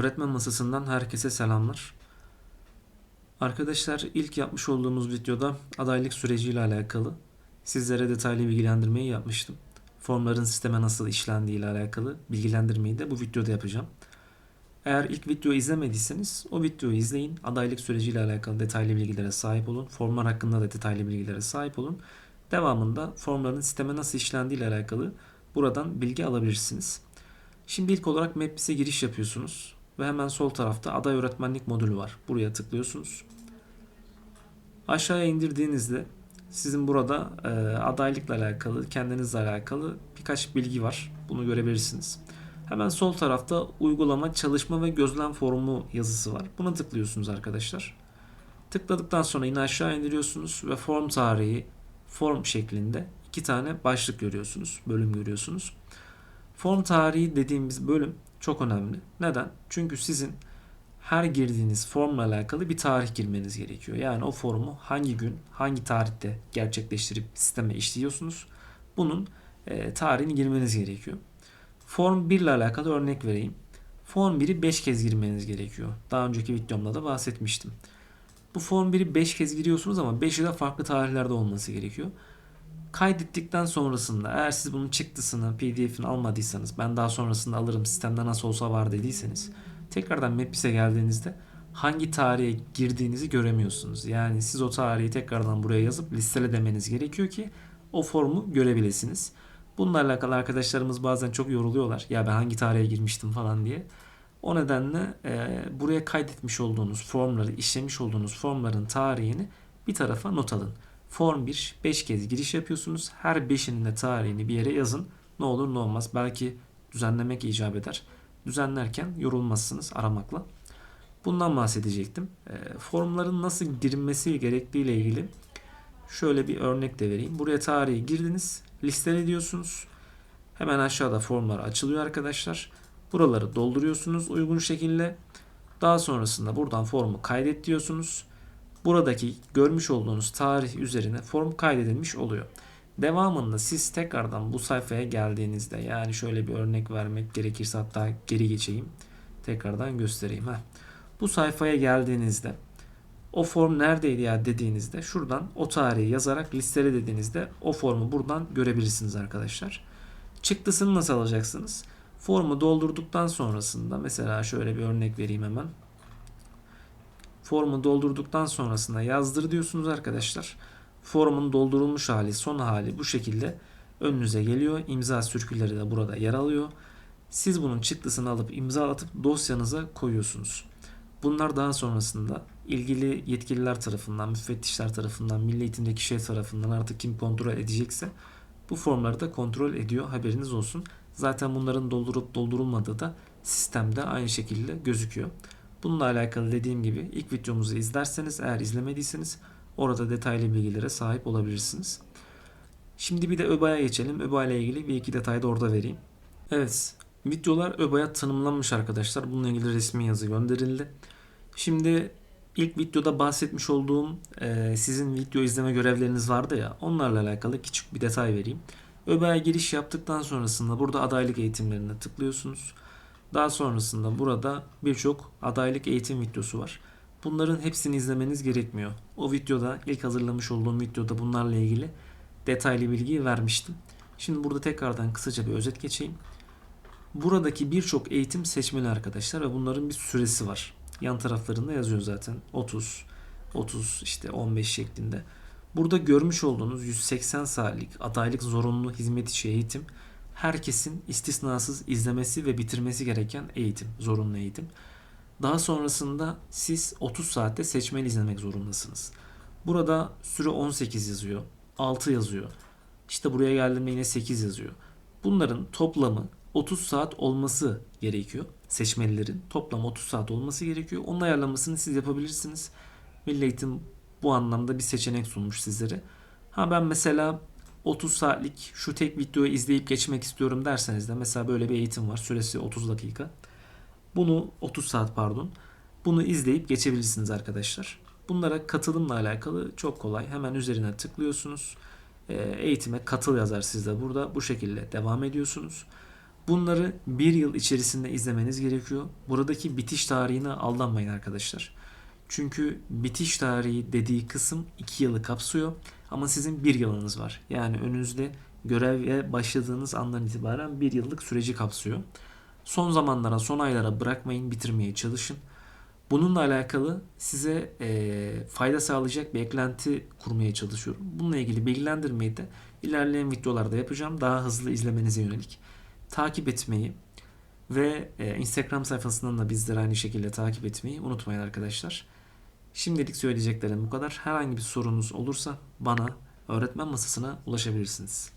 Öğretmen masasından herkese selamlar. Arkadaşlar ilk yapmış olduğumuz videoda adaylık süreciyle alakalı sizlere detaylı bilgilendirmeyi yapmıştım. Formların sisteme nasıl işlendiği ile alakalı bilgilendirmeyi de bu videoda yapacağım. Eğer ilk videoyu izlemediyseniz o videoyu izleyin. Adaylık süreciyle alakalı detaylı bilgilere sahip olun. Formlar hakkında da detaylı bilgilere sahip olun. Devamında formların sisteme nasıl işlendiği ile alakalı buradan bilgi alabilirsiniz. Şimdi ilk olarak Mapbis'e giriş yapıyorsunuz ve hemen sol tarafta aday öğretmenlik modülü var. Buraya tıklıyorsunuz. Aşağıya indirdiğinizde sizin burada e, adaylıkla alakalı, kendinizle alakalı birkaç bilgi var. Bunu görebilirsiniz. Hemen sol tarafta uygulama, çalışma ve gözlem formu yazısı var. Buna tıklıyorsunuz arkadaşlar. Tıkladıktan sonra yine aşağı indiriyorsunuz ve form tarihi form şeklinde iki tane başlık görüyorsunuz, bölüm görüyorsunuz. Form tarihi dediğimiz bölüm çok önemli. Neden? Çünkü sizin her girdiğiniz formla alakalı bir tarih girmeniz gerekiyor. Yani o formu hangi gün, hangi tarihte gerçekleştirip sisteme işliyorsunuz. Bunun e, tarihini girmeniz gerekiyor. Form 1 ile alakalı örnek vereyim. Form 1'i 5 kez girmeniz gerekiyor. Daha önceki videomda da bahsetmiştim. Bu form 1'i 5 kez giriyorsunuz ama 5'i de farklı tarihlerde olması gerekiyor. Kaydettikten sonrasında eğer siz bunun çıktısını, pdf'ini almadıysanız ben daha sonrasında alırım sistemde nasıl olsa var dediyseniz tekrardan Mapbis'e geldiğinizde hangi tarihe girdiğinizi göremiyorsunuz. Yani siz o tarihi tekrardan buraya yazıp listele demeniz gerekiyor ki o formu görebilirsiniz. Bununla alakalı arkadaşlarımız bazen çok yoruluyorlar. Ya ben hangi tarihe girmiştim falan diye. O nedenle e, buraya kaydetmiş olduğunuz formları, işlemiş olduğunuz formların tarihini bir tarafa not alın. Form 1 5 kez giriş yapıyorsunuz. Her 5'inin de tarihini bir yere yazın. Ne olur ne olmaz. Belki düzenlemek icap eder. Düzenlerken yorulmazsınız aramakla. Bundan bahsedecektim. E, formların nasıl girilmesi gerektiği ile ilgili şöyle bir örnek de vereyim. Buraya tarihi girdiniz. Listele diyorsunuz. Hemen aşağıda formlar açılıyor arkadaşlar. Buraları dolduruyorsunuz uygun şekilde. Daha sonrasında buradan formu kaydet diyorsunuz. Buradaki görmüş olduğunuz tarih üzerine form kaydedilmiş oluyor. Devamında siz tekrardan bu sayfaya geldiğinizde yani şöyle bir örnek vermek gerekirse hatta geri geçeyim. Tekrardan göstereyim. Heh. Bu sayfaya geldiğinizde o form neredeydi ya dediğinizde şuradan o tarihi yazarak listele dediğinizde o formu buradan görebilirsiniz arkadaşlar. Çıktısını nasıl alacaksınız? Formu doldurduktan sonrasında mesela şöyle bir örnek vereyim hemen. Formu doldurduktan sonrasında yazdır diyorsunuz arkadaşlar. Formun doldurulmuş hali, son hali bu şekilde önünüze geliyor. İmza sürküleri de burada yer alıyor. Siz bunun çıktısını alıp imzalatıp dosyanıza koyuyorsunuz. Bunlar daha sonrasında ilgili yetkililer tarafından, müfettişler tarafından, milli eğitimdeki kişi tarafından artık kim kontrol edecekse bu formları da kontrol ediyor. Haberiniz olsun. Zaten bunların doldurup doldurulmadığı da sistemde aynı şekilde gözüküyor. Bununla alakalı dediğim gibi ilk videomuzu izlerseniz eğer izlemediyseniz orada detaylı bilgilere sahip olabilirsiniz. Şimdi bir de ÖBA'ya geçelim. ÖBA ile ilgili bir iki detay da orada vereyim. Evet, videolar ÖBA'ya tanımlanmış arkadaşlar. Bununla ilgili resmi yazı gönderildi. Şimdi ilk videoda bahsetmiş olduğum e, sizin video izleme görevleriniz vardı ya onlarla alakalı küçük bir detay vereyim. ÖBA'ya giriş yaptıktan sonrasında burada adaylık eğitimlerine tıklıyorsunuz. Daha sonrasında burada birçok adaylık eğitim videosu var. Bunların hepsini izlemeniz gerekmiyor. O videoda ilk hazırlamış olduğum videoda bunlarla ilgili detaylı bilgi vermiştim. Şimdi burada tekrardan kısaca bir özet geçeyim. Buradaki birçok eğitim seçmeli arkadaşlar ve bunların bir süresi var. Yan taraflarında yazıyor zaten 30, 30 işte 15 şeklinde. Burada görmüş olduğunuz 180 saatlik adaylık zorunlu hizmet içi eğitim herkesin istisnasız izlemesi ve bitirmesi gereken eğitim, zorunlu eğitim. Daha sonrasında siz 30 saatte seçmeli izlemek zorundasınız. Burada süre 18 yazıyor, 6 yazıyor. İşte buraya geldiğimde yine 8 yazıyor. Bunların toplamı 30 saat olması gerekiyor. Seçmelilerin toplam 30 saat olması gerekiyor. Onun ayarlamasını siz yapabilirsiniz. Milli Eğitim bu anlamda bir seçenek sunmuş sizlere. Ha ben mesela 30 saatlik şu tek videoyu izleyip geçmek istiyorum derseniz de mesela böyle bir eğitim var. Süresi 30 dakika. Bunu 30 saat pardon. Bunu izleyip geçebilirsiniz arkadaşlar. Bunlara katılımla alakalı çok kolay. Hemen üzerine tıklıyorsunuz. Eğitime katıl yazar sizde burada. Bu şekilde devam ediyorsunuz. Bunları bir yıl içerisinde izlemeniz gerekiyor. Buradaki bitiş tarihine aldanmayın arkadaşlar. Çünkü bitiş tarihi dediği kısım 2 yılı kapsıyor ama sizin 1 yılınız var. Yani önünüzde göreve başladığınız andan itibaren 1 yıllık süreci kapsıyor. Son zamanlara, son aylara bırakmayın, bitirmeye çalışın. Bununla alakalı size eee, fayda sağlayacak bir eklenti kurmaya çalışıyorum. Bununla ilgili bilgilendirmeyi de ilerleyen videolarda yapacağım. Daha hızlı izlemenize yönelik. Takip etmeyi ve e, Instagram sayfasından da bizleri aynı şekilde takip etmeyi unutmayın arkadaşlar. Şimdilik söyleyeceklerim bu kadar. Herhangi bir sorunuz olursa bana öğretmen masasına ulaşabilirsiniz.